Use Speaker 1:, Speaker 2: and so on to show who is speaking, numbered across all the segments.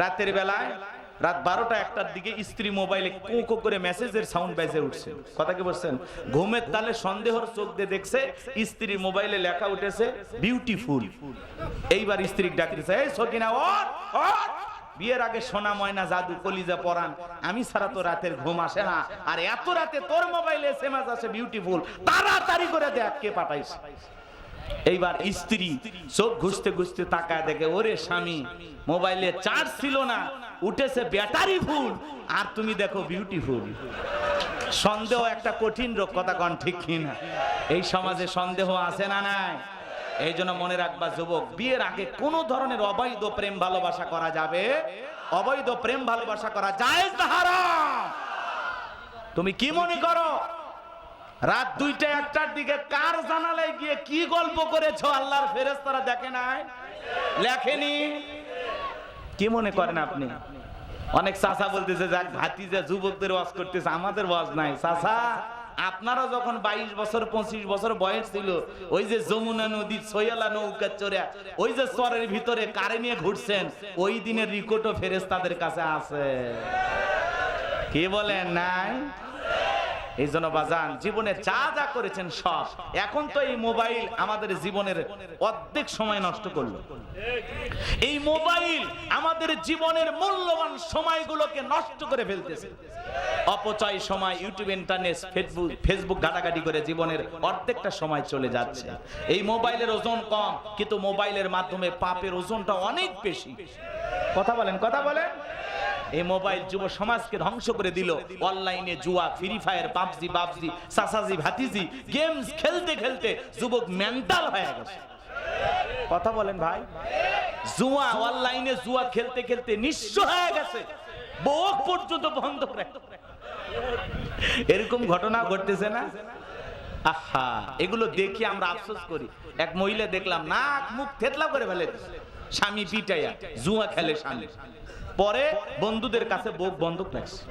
Speaker 1: রাতের বেলায় রাত বারোটা একটার দিকে স্ত্রী মোবাইলে কো কো করে মেসেজের সাউন্ড বেজে উঠছে। কথা কি বলছেন? ঘুমের তালে সন্দেহর চোখ দিয়ে দেখছে স্ত্রীর মোবাইলে লেখা উঠেছে বিউটিফুল এইবার স্ত্রী ডাকতেছে এই সকিনা ওর বিয়ের আগে সোনা, ময়না, জাদু, কলিজা পরান আমি ছাড়া তো রাতের ঘুম আসে না। আর এত রাতে তোর মোবাইলে এসএমএস আছে বিউটিফুল তাড়াতাড়ি করে দেখ কে পাঠাইছে। এইবার স্ত্রী চোখ ঘুষতে ঘুষতে তাকায় দেখে, ওরে স্বামী, মোবাইলে চার্জ ছিল না, উঠেছে ব্যাটারি ফুল আর তুমি দেখো বিউটিফুল সন্দেহ একটা কঠিন রোগ, কথা কন ঠিক কিনা? এই সমাজে সন্দেহ আছে না নাই? এই জন্য মনে রাখবা, যুবক, বিয়ের আগে কোন ধরনের অবৈধ প্রেম ভালোবাসা করা যাবে, অবৈধ প্রেম ভালোবাসা করা যায় তুমি কি মনে করো? রাত দুইটা, একটার দিকে কার জানালে গিয়ে কি গল্প করেছ? আল্লাহর ফেরেস্তারা দেখে নাই? লেখেনি? কি মনে করেন আপনি? অনেক চাচা বলতেছে, যাক, ভাতিজা, যুবকদের ওয়াজ করতেছে, আমাদের ওয়াজ নাই। চাচা আপনারা যখন বাইশ বছর, পঁচিশ বছর বয়স ছিল, ওই যে যমুনা নদীর সৈয়ালা নৌকা চড়ে, ওই যে চরের ভিতরে কারে নিয়ে ঘুরছেন, ওই দিনের রিকোটও ফেরেস তাদের কাছে আছে। কি বলেন নাই? এই জন্য বাজান, জীবনে যা যা করেছেন সব, এখন তো এই মোবাইল আমাদের জীবনের অর্ধেক সময় নষ্ট করল। এই মোবাইল আমাদের জীবনের মূল্যবান সময়গুলোকে নষ্ট করে ফেলতেছে। অপচয় সময় ইউটিউব, ইন্টারনেট, ফেসবুক ফেসবুক ঘাটাঘাটি করে জীবনের অর্ধেকটা সময় চলে যাচ্ছে। এই মোবাইলের ওজন কম, কিন্তু মোবাইলের মাধ্যমে পাপের ওজনটা অনেক বেশি। কথা বলেন কথা বলেন। এই মোবাইল যুব সমাজকে ধ্বংস করে দিল। অনলাইনে জুয়া ফ্রি ফায়ার পাবজি, বাবজি, সাসাজি, ভাতিজি গেমস খেলতে খেলতে যুবক মেন্টাল হয়ে গেছে। কথা বলেন ভাই। জুয়া, অনলাইনে জুয়া খেলতে খেলতে নিঃস্ব হয়ে গেছে। বউ পর্যন্ত বন্ধ করে। এরকম ঘটনা ঘটতেছে না? আহা, এগুলো দেখি আমরা আফসোস করি। এক মহিলা দেখলাম, নাক মুখ থেতলা করে ফেলে। স্বামী পিটাইয়া, জুয়া খেলে স্বামী। পরে বন্ধুদের কাছে বুক লাগছে।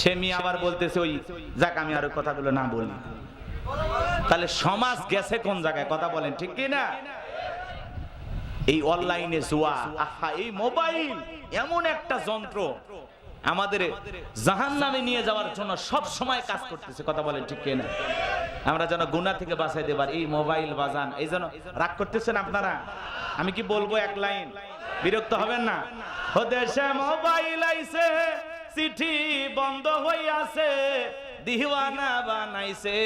Speaker 1: সে মেয়ে আবার বলতেছে, ওই, যাক, আমি আর কথাগুলো না বলি। তাহলে সমাজ গেছে কোন জায়গায়? কথা বলেন, ঠিক কি না? এই অনলাইনে জুয়া, আহা, এই মোবাইল এমন একটা যন্ত্র আমাদের জাহান নামে নিয়ে যাওয়ার জন্য সব সময় কাজ করতেছে। কথা বলেন, ঠিক কিনা আমরা যেন গুণা থেকে বাঁচাই দেবার এই মোবাইল বাজান, এই যেন রাগ করতেছেন আপনারা? আমি কি বলব এক লাইন? বিরক্ত হবেন না। দেশে মোবাইল আইছে, চিঠি বন্ধ হইয়াছে, দিওয়ানা বানাইছে।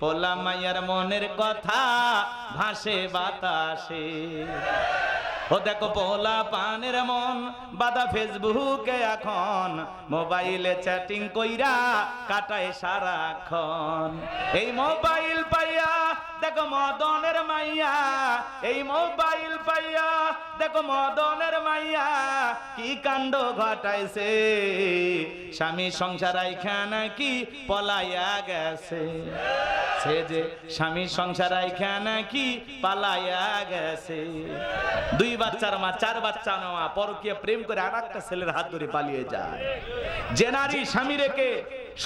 Speaker 1: পোলা মাইয়ার মনের কথা ভাসে বাতাসে। ও দেখো পোলা পানের মন, বাদা ফেসবুকে এখন। মোবাইলে চ্যাটিং কইরা কাটায় সারাক্ষণ। এই মোবাইল পাইয়া, দেখো মদনের মাইয়া। এই মোবাইল পাইয়া, দেখো মদনের মাইয়া, কি কাণ্ড ঘটাইছে। স্বামী সংসার কি পলাইয়া গেছে। সে যে স্বামী সংসার কি পালাইয়া গেছে। দুই বাচ্চার মা, চার বাচ্চা নেওয়া, পরকীয় প্রেম করে আর একটা ছেলের হাত ধরে পালিয়ে যায়। যে নারী স্বামী রেখে,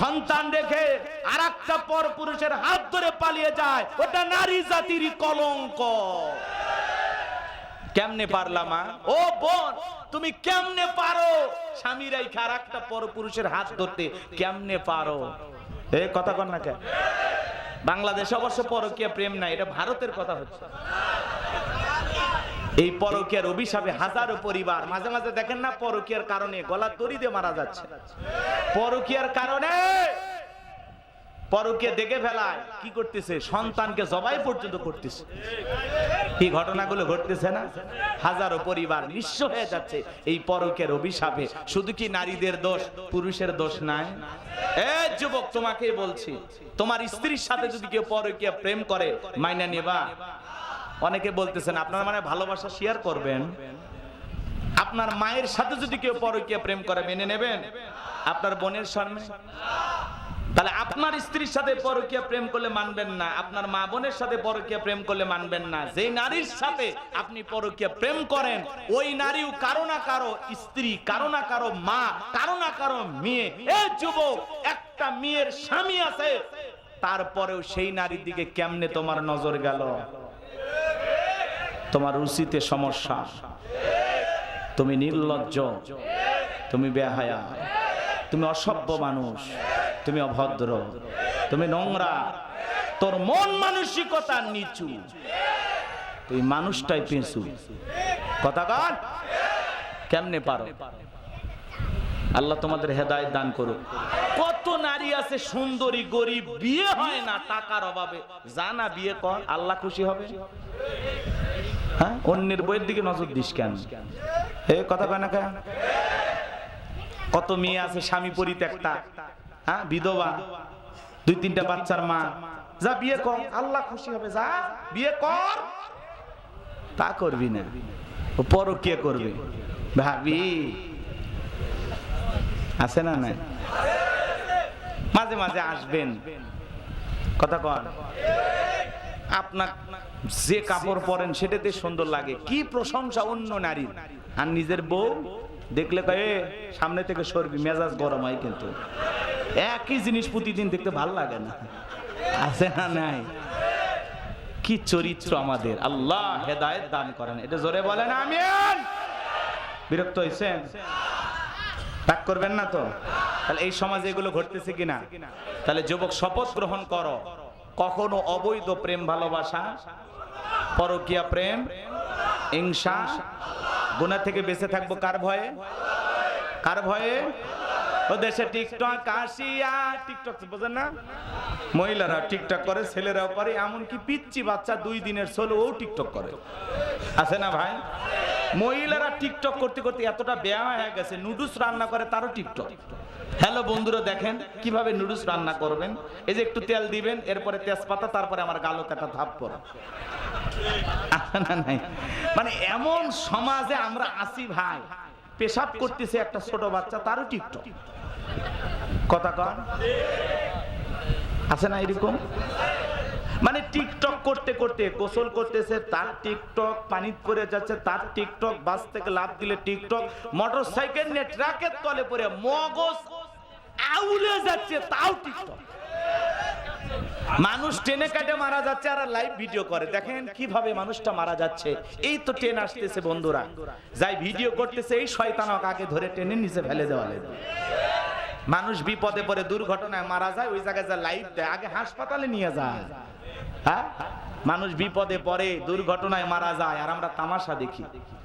Speaker 1: সন্তান রেখে আর একটা পর পুরুষের হাত ধরে পালিয়ে যায়, ওটা নারী জাতির কলঙ্ক। কেমনে পারলাম মা? ও বোন, তুমি কেমনে পারো? স্বামী আর একটা পর পুরুষের হাত ধরতে কেমনে পারো? এ কথা কর না কেন? বাংলাদেশে অবশ্য পরকীয়া প্রেম নাই, এটা ভারতের কথা হচ্ছে। এই পরকীয়ার অভিশাপে হাজারো পরিবার, মাঝে মাঝে দেখেন না পরকীয়ার কারণে গলা দড়ি দিয়ে মারা যাচ্ছে। পরকীয়ার কারণে পরকীয়া দেখে ফেলায়, কি করতেছে? সন্তানকে জবাই পর্যন্ত করতেছে। এই ঘটনাগুলো ঘটতেছে না? হাজারো পরিবার নিঃস্ব হয়ে যাচ্ছে এই পরকের অভিশাপে। শুধু কি নারীদের দোষ, পুরুষের দোষ নাই? যুবক তোমাকে বলছি, তোমার স্ত্রীর সাথে যদি কেউ পরকীয়া প্রেম করে, মাইনা নেবা? অনেকে বলতেছেন, আপনারা মানে ভালোবাসা শেয়ার করবেন? আপনার মায়ের সাথে যদি কেউ পরকীয়া প্রেম করে, মেনে নেবেন? আপনার বোনের সামনে? তাহলে আপনার স্ত্রীর সাথে পরকীয়া প্রেম করলে মানবেন না, আপনার মা বোনের সাথে পরকীয়া প্রেম করলে মানবেন না। যেই নারীর সাথে আপনি পরকীয়া প্রেম করেন, ওই নারীও কারও না কারও স্ত্রী, কারও না কারও মা, কারও না কারও মেয়ে। এ যুবক, একটা মেয়ের স্বামী আছে, তারপরেও সেই নারীর দিকে কেমনে তোমার নজর গেল? তোমার রুচিতে সমস্যা। তুমি নির্লজ্জ। তুমি বেহায়া। তুমি অসভ্য মানুষ। তুমি অভদ্র, তুমি নোংরা, তোর মন মানসিকতা নিচু। তুই মানুষটাই পেঁচু। কথা কর কেমনে পারো? আল্লাহ তোমাদের হেদায়েত দান করুক। কত নারী আছে সুন্দরী, গরিব, বিয়ে হয় না টাকার অভাবে। জানা বিয়ে কর, আল্লাহ খুশি হবে। হ্যাঁ? অন্যের বইয়ের দিকে নজর দিস কেন? এ কথা কেন? কত মেয়ে আছে, স্বামী পরিত্যক্তা। হ্যাঁ বিধবা। দুই, তিনটা বাচ্চার মা। যা বিয়ে কর। আল্লাহ খুশি হবে, যা বিয়ে কর। তা করবি না। ও পরকিয়া করবে। ভাবি। আছে না নাই? মাঝে মাঝে আসবেন। কথা কন। আপনার যে কাপড় পরেন, সেটাতে সুন্দর লাগে। কি প্রশংসা অন্য নারীর। আর নিজের বউ দেখলে কয়ে সামনে থেকে সরবি, মেজাজ গরম হয় কিন্তু। একই জিনিস প্রতিদিন দেখতে ভালো লাগে না। আছে না নাই? কি চরিত্র আমাদের। আল্লাহ হেদায়েত দান করেন। এটা জোরে বলেন, আমিন। বিরক্ত হয়েছেন রাগ করবেন না তো? তাহলে এই সমাজে এগুলো ঘটতেছে কিনা? তাহলে যুবক শপথ গ্রহণ করো। কখনো অবৈধ প্রেম ভালোবাসা, পরকিয়া প্রেম, হিংসা গুণা থেকে বেঁচে থাকব কার ভয়ে? কার ভয়ে? ও দেশে টিকটক, আসিয়া টিকটক বোঝেন না? মহিলারা টিকটক করে, ছেলেরাও করে, এমনকি পিচ্ছি বাচ্চা দুই দিনের ছোলে ও টিকটক করে। আছে না ভাই? মহিলারা টিকটক করতে করতে এতটা বেয়া হয়ে গেছে, নুডলস রান্না করে তারও টিকটক। হ্যালো বন্ধুরা, দেখেন কীভাবে নুডলস রান্না করবেন? এই যে একটু তেল দিবেন, এরপরে তেজপাতা, তারপরে আমার গালো কাটা ধাপ পড়া নাই? মানে এমন সমাজে আমরা আসি ভাই, পেশাব করতেছে একটা ছোট বাচ্চা, তারও টিকটক। কথা কন। আছে না এরকম? মানে টিকটক করতে করতে, গোসল করতেছে, তার টিকটক পানি পড়ে যাচ্ছে, তার টিকটক, বাস থেকে লাভ দিলে টিকটক মোটর সাইকেল নিয়ে ট্রাকের তলে পড়ে মগজ আউলে যাচ্ছে, তাও টিকটক। মানুষ টেনে কাটে মারা যাচ্ছে আর লাইভ ভিডিও করে। দেখেন কীভাবে মানুষটা মারা যাচ্ছে। এই তো ট্রেন আসতেছে বন্ধুরা। যাই ভিডিও করতেছে, এই শয়তানক আগে ধরে টেনে নিচে ফেলে দেওয়া লাগে মানুষ বিপদে পড়ে, দুর্ঘটনায় মারা যায়, ওই জায়গায় যা লাইভ দেয়, আগে হাসপাতালে নিয়ে যায়। হ্যাঁ? মানুষ বিপদে পড়ে, দুর্ঘটনায় মারা যায়, আর আমরা তামাশা দেখি।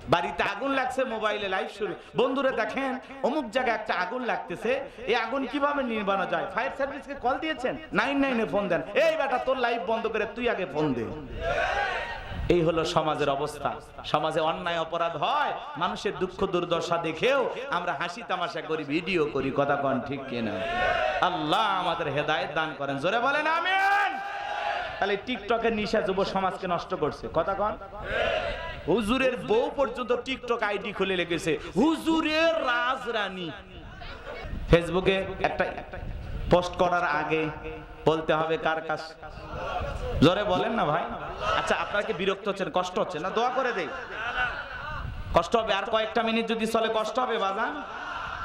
Speaker 1: বাড়িতে আগুন লাগছে, মোবাইলে লাইভ শুরু। বন্ধুরা দেখেন, অমুক জায়গায় একটা আগুন লাগতেছে, এই আগুন কীভাবে নির্বাণা যায়? ফায়ার সার্ভিসকে কল দিয়েছেন? নাইন নাইনে ফোন দেন। এই বেটা, তোর লাইভ বন্ধ করে তুই আগে ফোন দে। এই হলো সমাজের অবস্থা। সমাজে অন্যায় অপরাধ হয়, মানুষের দুঃখ দুর্দশা দেখেও আমরা হাসি তামাশা করি, ভিডিও করি, কথা কন ঠিক কিনা। আল্লাহ আমাদের হেদায়েত দান করেন। জোরে বলেন আমিন। তাহলে টিকটকের নিশা যুব সমাজকে নষ্ট করছে। কথা কন। হুজুরের বউ পর্যন্ত টিকটক আইডি খুলে লেগেছে হুজুরের রাজরানী। ফেসবুকে একটা পোস্ট করার আগে বলতে হবে কার কাছ? জোরে বলেন না ভাই। আচ্ছা আপনারা কি বিরক্ত হচ্ছেন কষ্ট হচ্ছে না? দোয়া করে দেই। কষ্ট হবে, আর কয়েকটা মিনিট যদি চলে, কষ্ট হবে বাজান।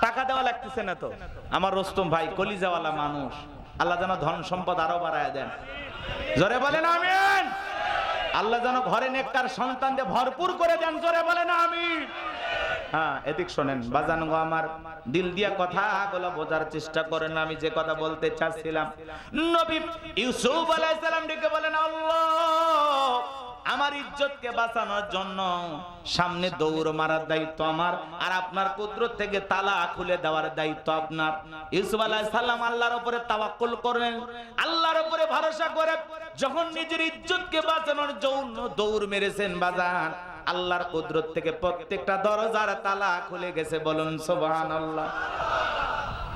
Speaker 1: টাকা দেওয়া লাগতেছে না তো। আমার রোস্তম ভাই, কলিজাওয়ালা মানুষ। আল্লাহ যেন ধন সম্পদ আরও বাড়ায় দেন। জোরে বলেন আমিন। আল্লাহ যেন ঘরে নেককার সন্তান দিয়ে ভরপুর করে দেন। জোরে বলেন আমিন। হ্যাঁ এদিক শোনেন বাজান গো আমার, দিল দিয়া বোঝার চেষ্টা করেন, আমি যে কথা বলতে চাচ্ছিলাম। নবী ইউসুফ আলাইহিস সালাম ডেকে বলেন, আল্লাহ, আমার বাঁচানোর জন্য সামনে দৌড় মারার দায়িত্ব আমার, আর আপনার কুদরত থেকে তালা খুলে দেওয়ার দায়িত্ব আপনার। ইউসুফ আলাইহিস সালাম আল্লাহর উপরে তাওয়াক্কুল করেন আল্লাহর উপরে ভরসা করে যখন নিজের ইজ্জতকে বাঁচানোর জন্য দৌড় মেরেছেন বাজান আল্লাহর কুদরত থেকে প্রত্যেকটা দরজার তালা খুলে গেছে, বলুন সুবহানাল্লাহ।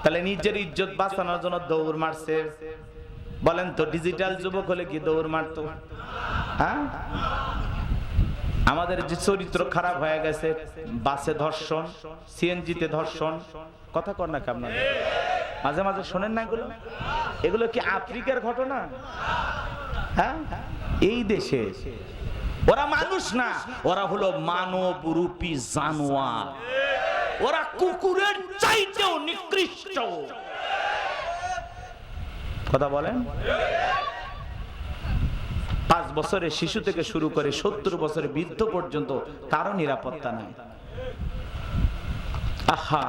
Speaker 1: তাহলে নিজের ইজ্জত বাঁচানোর জন্য দৌড় মারছে। বলেন তো, ডিজিটাল যুবক হলে কি দৌড় মারতো? হ্যাঁ? আমাদের যে চরিত্র খারাপ হয়ে গেছে, বাসে ধর্ষণ, সিএনজিতে ধর্ষণ, কথা কর না কি আপনাদের মাঝে মাঝে শোনেন না এগুলো? এগুলো কি আফ্রিকার ঘটনা? হ্যাঁ? এই দেশে ওরা মানুষ না, ওরা হলো মানব রূপী জানোয়ার। ওরা কুকুরের চাইতেও নিকৃষ্ট। কথা বলেন? পাঁচ বছরের শিশু থেকে শুরু করে সত্তর বছরের বৃদ্ধ পর্যন্ত কারও নিরাপত্তা নাই। আহা,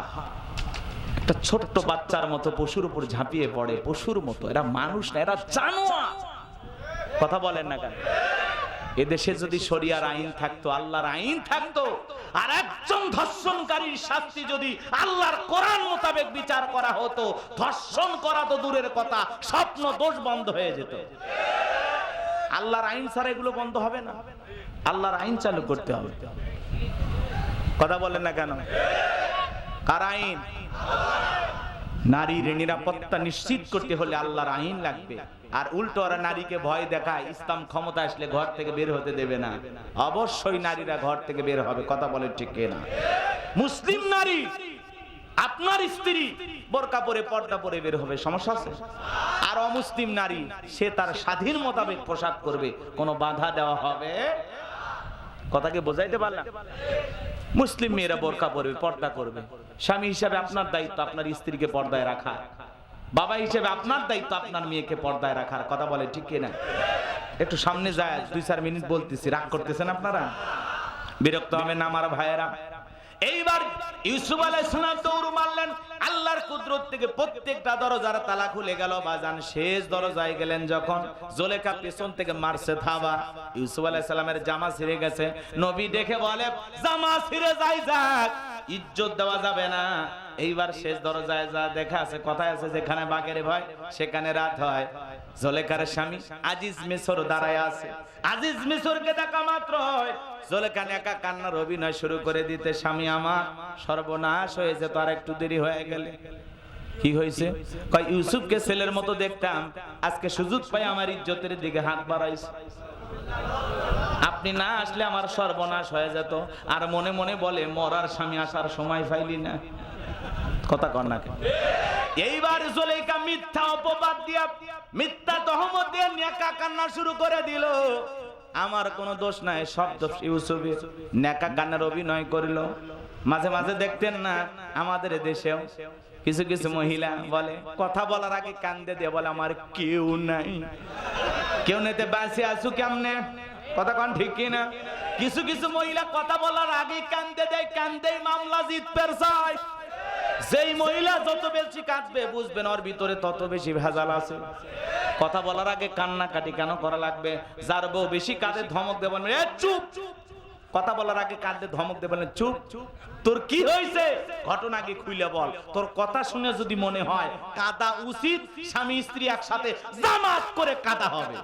Speaker 1: একটা ছোট্ট বাচ্চার মতো পশুর উপর ঝাঁপিয়ে পড়ে, পশুর মতো। এরা মানুষ না, এরা জানোয়ার। কথা বলেন না কেন? এদেশে যদি শরিয়ার আইন থাকতো, আল্লাহর আইন থাকতো, আর একজন ধর্ষণকারীর শাস্তি যদি আল্লাহর কোরআন মোতাবেক বিচার করা হতো, ধর্ষণ করা তো দূরের কথা, স্বপ্ন দোষ বন্ধ হয়ে যেত। আল্লাহর আইন ছাড়া এগুলো বন্ধ হবে না। আল্লাহর আইন চালু করতে হবে। কথা বলেন না কেন? কার আইন? নারীর নিরাপত্তা নিশ্চিত করতে হলে আল্লাহর আইন লাগবে। আর উল্টো ওরা নারীকে ভয় দেখায়, ইসলাম ক্ষমতা আসলে ঘর থেকে বের হতে দেবে না। অবশ্যই নারীরা ঘর থেকে বের হবে, কথা বলে ঠিক না মুসলিম নারী, আপনার স্ত্রী বোরকা পরে পর্দা পরে বের হবে, সমস্যা আছে? আর অমুসলিম নারী, সে তার স্বাধীন মোতাবেক পোশাক করবে, কোনো বাধা দেওয়া হবে? কথাকে বোঝাইতে পারলাম? মুসলিম মেয়েরা বোরকা পরবে পর্দা করবে। স্বামী হিসাবে আপনার দায়িত্ব আপনার স্ত্রীকে পর্দায় রাখা। বাবা হিসেবে আপনার দায়িত্ব আপনার মেয়েকে পর্দায় রাখার কথা বলে, ঠিক কিনা? একটু সামনে যায়, দুই চার মিনিট বলতেছি, রাগ করতেছেন আপনারা? বিরক্ত হবে না আমার ভাইয়েরা। এইবার ইউসুফ আলাইহিসসালাম দৌড় মারলেন, আল্লাহর কুদরত থেকে প্রত্যেকটা দরজার তালা খুলে গেল, বাজান শেষ দরজায় গেলেন যখন, জোলেখা পেছন থেকে মারছে থাবা। ইউসুফ আলাইহিস সালামের জামা ছিঁড়ে গেছে, নবী দেখে বলে, জামা ছিঁড়ে যাই যাক। ইজ্জত দেওয়া যাবে না। এইবার শেষ দরজায় যা দেখা আছে কথায় আছে, যেখানে বাঘের ভয়, সেখানে রাত হয়। জোলেখার স্বামী আজিজ মিশর দাঁড়ায় আছে। আজিজ মিশরকে দেখা মাত্র হয়। জোলেখান একা কান্নার অভিনয় শুরু করে দিতে, স্বামী আমার সর্বনাশ হয়ে যেত, আর একটু দেরি হয়ে গেলে। কি হয়েছে? কয়, ইউসুফকে ছেলের মতো দেখতাম। আজকে সুযোগ পাই আমার ইজ্জতের দিকে হাত বাড়াইছে। আপনি না আসলে আমার সর্বনাশ হয়ে যেত। আর মনে মনে বলে, মরার স্বামী আসার সময় পাইলি না। কথা কর না এইবার জলেকা মিথ্যা অপবাদ দিয়া, মিথ্যা তহমত দিয়ে নেকা কান্না শুরু করে দিল। আমার কোনো দোষ নাই, সব দোষ ইউসুফের। নেকা কান্নার অভিনয় করিল। মাঝে মাঝে দেখতেন না, আমাদের দেশেও কিছু কিছু মহিলা বলে, কথা বলার আগে কান্দে দিয়ে বলে, আমার কেউ নাই। কেউ নেতে বাঁচে আসু কেমনে? কথা কন ঠিক কিনা? কিছু কিছু মহিলা কথা বলার আগে কান্দে দেয় কান্দে মামলা চায় যেই মহিলা যত বেশি কাঁদবে, বুঝবেন ওর ভিতরে তত বেশি ভেজাল আছে। কথা বলার আগে কান্নাকাটি কেন করা লাগবে? যার বউ বেশি কাঁদে, ধমক দেবেন এ, চুপ! কথা বলার আগে কাঁদে ধমক দেবেন চুপ! তোর কি হয়েছে? ঘটনা কি খুইলে বল। তোর কথা শুনে যদি মনে হয়, কাদা উচিত, স্বামী, স্ত্রী একসাথে জামাত করে কাদা হবে।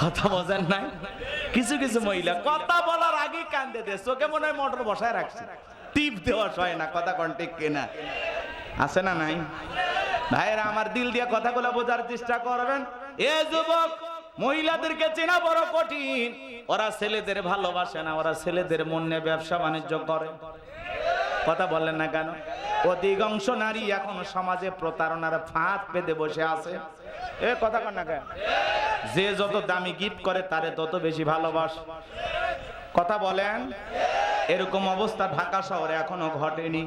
Speaker 1: কথা বোঝেন নাই। কিছু কিছু মহিলা কথা বলার আগে কান্দে দে চোখে মনে হয় মোটর বসায় রাখছে। টিপ দেওয়া হয় না, কথা কন্টেক কেনা। আছে না নাই? ভাইরা আমার দিল দিয়ে কথাগুলো বোঝার চেষ্টা করবেন। এ যুবক, মহিলাদেরকে চেনা বড় কঠিন। ওরা ছেলেদের ভালোবাসে না, ওরা ছেলেদের মন নিয়ে ব্যবসা বাণিজ্য করে। কথা বললেন না কেন? অধিকাংশ নারী এখন সমাজে প্রতারণার ফাঁদ পেতে বসে আছে। এ, কথা কন না কেন? যে যত দামি গিফট করে, তারে তত বেশি ভালোবাস। কথা বলেন? এরকম অবস্থা ঢাকা শহরে এখনও ঘটেনি।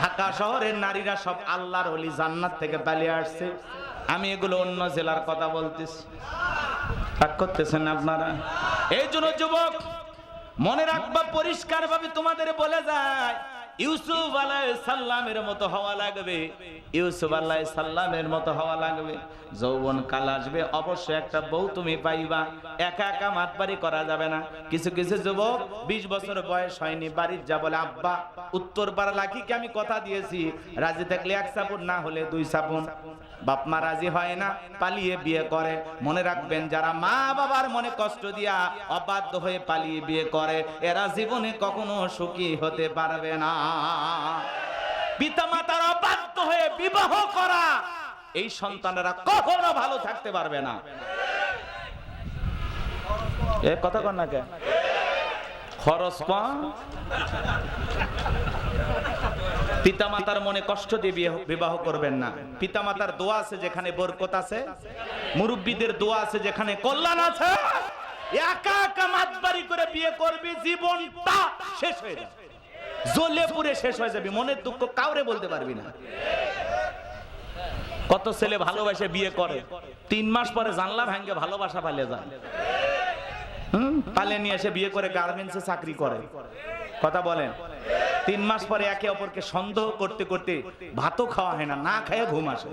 Speaker 1: ঢাকা শহরের নারীরা সব আল্লাহর অলি জান্নাত থেকে পালিয়ে আসছে। আমি এগুলো অন্য জেলার কথা বলতেছি। রাগ করতেছেন আপনারা? এই জন্য যুবক, মনে রাখবা পরিষ্কার ভাবে তোমাদের বলে যায় ইউসুফ আলাই সাল্লামের মতো হওয়া লাগবে। ইউসুফ আল্লাহ সাল্লামের মতো হওয়া লাগবে। যৌবন কাল আসবে, অবশ্যই একটা বউ তুমি পাইবা। একা একা মাতবাড়ি করা যাবে না। কিছু কিছু যুবক বিশ বছর বয়স হয়নি, বাড়ির যা বলে, আব্বা, উত্তর পাড়া লাখিকে আমি কথা দিয়েছি? রাজি থাকলে এক সাপুন, না হলে দুই সাপুন। বাপ মা রাজি হয় না, পালিয়ে বিয়ে করে। মনে রাখবেন, যারা মা বাবার মনে কষ্ট দিয়া অবাধ্য হয়ে পালিয়ে বিয়ে করে, এরা জীবনে কখনো সুখী হতে পারবে না। পিতা মাতার অবাধ্য হয়ে বিবাহ করা, এই সন্তানেরা কখনো ভালো থাকতে পারবে না। এ কথা কর না কে খরচ পা পিতামাতার মনে কষ্ট দিয়ে বিবাহ করবেন না। পিতামাতার দোয়া আছে যেখানে বরকত আছে। মুরব্বীদের দোয়া আছে যেখানে কল্যাণ আছে। একা একা মাতবাড়ি করে বিয়ে করবি, জীবনটা শেষ হয়ে যাবে। জ্বলে পুড়ে শেষ হয়ে যাবে, মনের দুঃখ কাউরে বলতে পারবি না। কত ছেলে ভালোবাসে বিয়ে করে, তিন মাস পরে জানলা ভাঙ্গে ভালোবাসা পালিয়ে যায়। পালে নিয়ে এসে বিয়ে করে গার্মেন্টসে চাকরি করে। কথা বলেন। তিন মাস পরে একে অপরকে সন্দেহ করতে করতে ভাতও খাওয়া হয় না না খেয়ে ঘুম আসে।